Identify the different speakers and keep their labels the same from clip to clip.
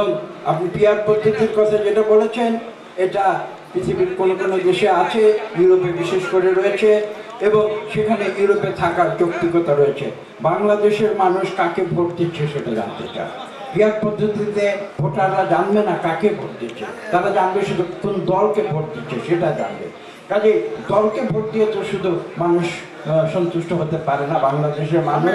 Speaker 1: এবং আপনি পিয়ার পদ্ধতির কথা যেটা বলেছেন, এটা পৃথিবীর কোনো কোনো দেশে আছে, ইউরোপে বিশেষ করে রয়েছে, এবং সেখানে ইউরোপে থাকার যৌক্তিকতা রয়েছে। বাংলাদেশের মানুষ কাকে ভোট দিচ্ছে সেটা জানতে চায়। পিয়ার পদ্ধতিতে ভোটাররা জানবে না কাকে ভোট দিচ্ছে। তারা জানবে শুধু কোন দলকে ভোট দিচ্ছে সেটা জানবে। কাজে দলকে ভোট দিয়ে তো শুধু মানুষ সন্তুষ্ট হতে পারে না বাংলাদেশের মানুষ।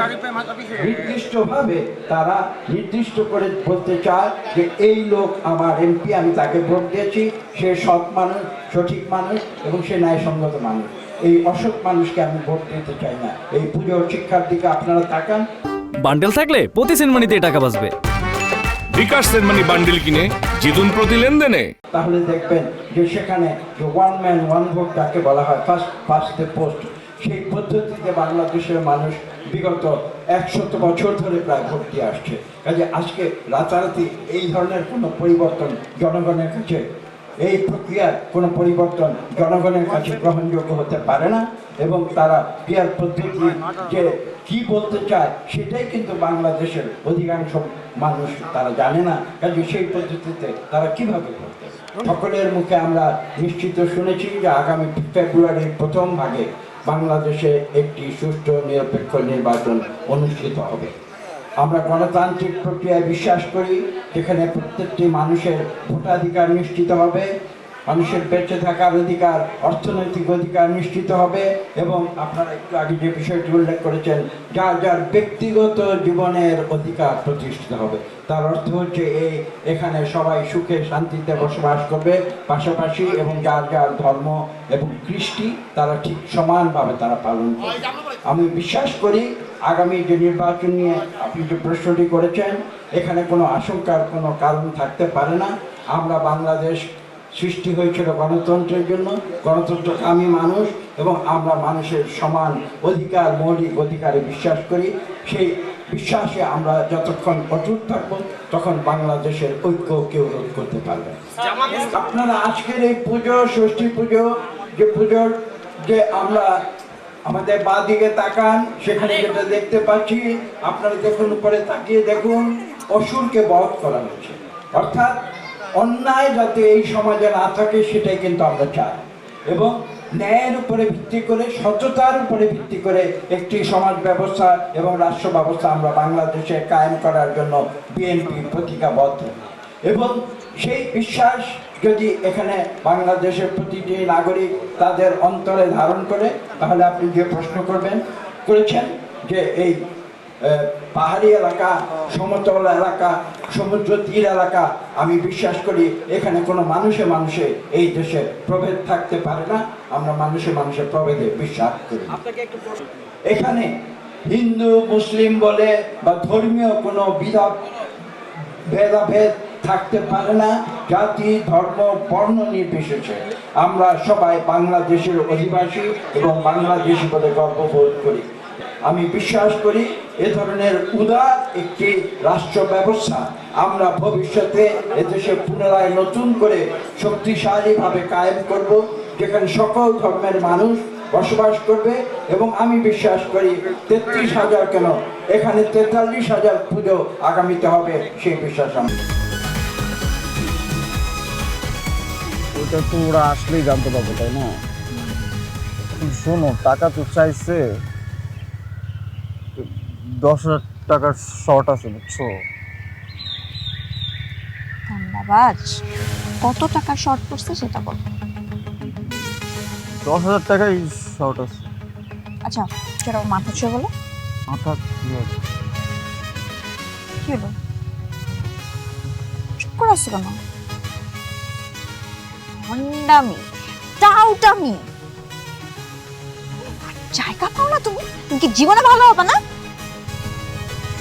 Speaker 1: নির্দিষ্টভাবে তারা নির্দিষ্ট করে বলতে চায় যে এই লোক আমার এমপি আমি তাকে ভোট দিয়েছি। সে সৎ মানুষ সঠিক মানুষ এবং সে ন্যায়সঙ্গত মানুষ। এই অসৎ মানুষকে আমি ভোট দিতে চাই না। এই পুজো শিক্ষার দিকে আপনারা তাকান।
Speaker 2: বান্ডেল থাকলে প্রতি সেনমানিতে টাকা বাঁচবে।
Speaker 3: বিকাশ সেনমানি বান্ডিল কিনে জিতুন প্রতি লেনদেনে।
Speaker 1: তাহলে দেখবেন যে সেখানে যে ওয়ান ম্যান ওয়ান ভোট যাকে বলা হয় ফার্স্ট ফার্স্ট দ্য পোস্ট সেই পদ্ধতিতে বাংলাদেশের মানুষ বিগত একশত বছর ধরে প্রায় ভোট দিয়ে আসছে। কাজে আজকে রাতারাতি এই ধরনের কোনো পরিবর্তন জনগণের কাছে, এই প্রক্রিয়ার কোনো পরিবর্তন জনগণের কাছে গ্রহণযোগ্য হতে পারে না এবং তারা পিয়ার পদ্ধতি যে কি বলতে চায় সেটাই কিন্তু বাংলাদেশের অধিকাংশ মানুষ তারা জানে না। কাজে সেই পদ্ধতিতে তারা কীভাবে করতে সকলের মুখে আমরা নিশ্চিত শুনেছি যে আগামী ফেব্রুয়ারির প্রথম ভাগে বাংলাদেশে একটি সুষ্ঠু নিরপেক্ষ নির্বাচন অনুষ্ঠিত হবে। আমরা গণতান্ত্রিক প্রক্রিয়ায় বিশ্বাস করি, যেখানে প্রত্যেকটি মানুষের ভোটাধিকার নিশ্চিত হবে। মানুষের বেঁচে থাকার অধিকার, অর্থনৈতিক অধিকার নিশ্চিত হবে এবং আপনারা একটু আগে যে বিষয়টি উল্লেখ করেছেন, যার যার ব্যক্তিগত জীবনের অধিকার প্রতিষ্ঠিত হবে। তার অর্থ হচ্ছে এই এখানে সবাই সুখে শান্তিতে বসবাস করবে। পাশাপাশি এবং যার যার ধর্ম এবং কৃষ্টি, তারা ঠিক সমানভাবে তারা পালন করবে। আমি বিশ্বাস করি, আগামী যে নির্বাচন নিয়ে আপনি যে প্রশ্নটি করেছেন, এখানে কোনো আশঙ্কার কোনো কারণ থাকতে পারে না। আমরা বাংলাদেশ সৃষ্টি হয়েছিল গণতন্ত্রের জন্য। গণতন্ত্রকামী মানুষ এবং আমরা মানুষের সমান অধিকার, মৌলিক অধিকারে বিশ্বাস করি। সেই বিশ্বাসে আমরা যতক্ষণ অটুট থাকব, তখন বাংলাদেশের ঐক্য কেউ রোধ করতে পারবে আপনারা আজকের এই পুজো, ষষ্ঠী পুজো, যে পুজোর যে আমরা আমাদের বাঁ দিকে তাকান, সেখানে যেটা দেখতে পাচ্ছি, আপনারা দেখুন, উপরে তাকিয়ে দেখুন, অসুরকে বধ করা হয়েছে অর্থাৎ অন্যায় যাতে এই সমাজে না থাকে, সেটাই কিন্তু আমরা চাই। এবং ন্যায়ের উপরে ভিত্তি করে সততার উপরে ভিত্তি করে একটি সমাজ ব্যবস্থা এবং রাষ্ট্র ব্যবস্থা আমরা বাংলাদেশে কায়েম করার জন্য বিএনপি প্রতিজ্ঞাবদ্ধ। এবং সেই বিশ্বাস যদি এখানে বাংলাদেশের প্রতিটি নাগরিক তাদের অন্তরে ধারণ করে, তাহলে আপনি যে প্রশ্ন করবেন, করেছেন যে এই পাহাড়ি এলাকা, সমতল এলাকা সমুদ্র তীর এলাকা আমি বিশ্বাস করি এখানে কোনো মানুষে মানুষে এই দেশে প্রভেদ থাকতে পারে না। আমরা মানুষে মানুষে প্রভেদে বিশ্বাস করি। এখানে হিন্দু মুসলিম বলে বা ধর্মীয় কোনো বিধা ভেদাভেদ থাকতে পারে না। জাতি ধর্ম বর্ণ নির্বিশেষে। আমরা সবাই বাংলাদেশের অধিবাসী এবং বাংলাদেশি বলে গর্ববোধ করি। আমি বিশ্বাস করি এ ধরনের উদার একটি রাষ্ট্র ব্যবস্থা আমরা ভবিষ্যতে এদেশে পুনরায় নতুন করে শক্তিশালীভাবে কায়েম করব, যেখানে সকল ধর্মের মানুষ বসবাস করবে এবং আমি বিশ্বাস করি তেত্রিশ হাজার কেন, এখানে তেতাল্লিশ হাজার পুজো আগামীতে হবে, সেই বিশ্বাস
Speaker 4: ওটা তো ওরা আসলেই জানতে পারবে, তাই না? শোনো, টাকা তো চাইছে। দশ হাজার টাকার শর্ট আছে বুঝছ?
Speaker 5: ধন্যবাদ। কত টাকা শর্ট পড়ছে সেটা বল।
Speaker 4: দশ হাজার টাকাই শর্ট আছে।
Speaker 5: আচ্ছা সেটা মাথা ছুঁয়ে বলো।
Speaker 4: মাথা কি
Speaker 5: হলো? চুপ করে আসছো কেন? হন্ডামি টাউটামি। জায়গা পাও না তুমি? তুমি কি জীবনে ভালো হবে না?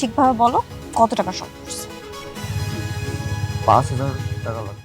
Speaker 5: ঠিকভাবে বলো কত টাকা শর্ট পড়ছে
Speaker 4: পাঁচ হাজার টাকা লাগবে।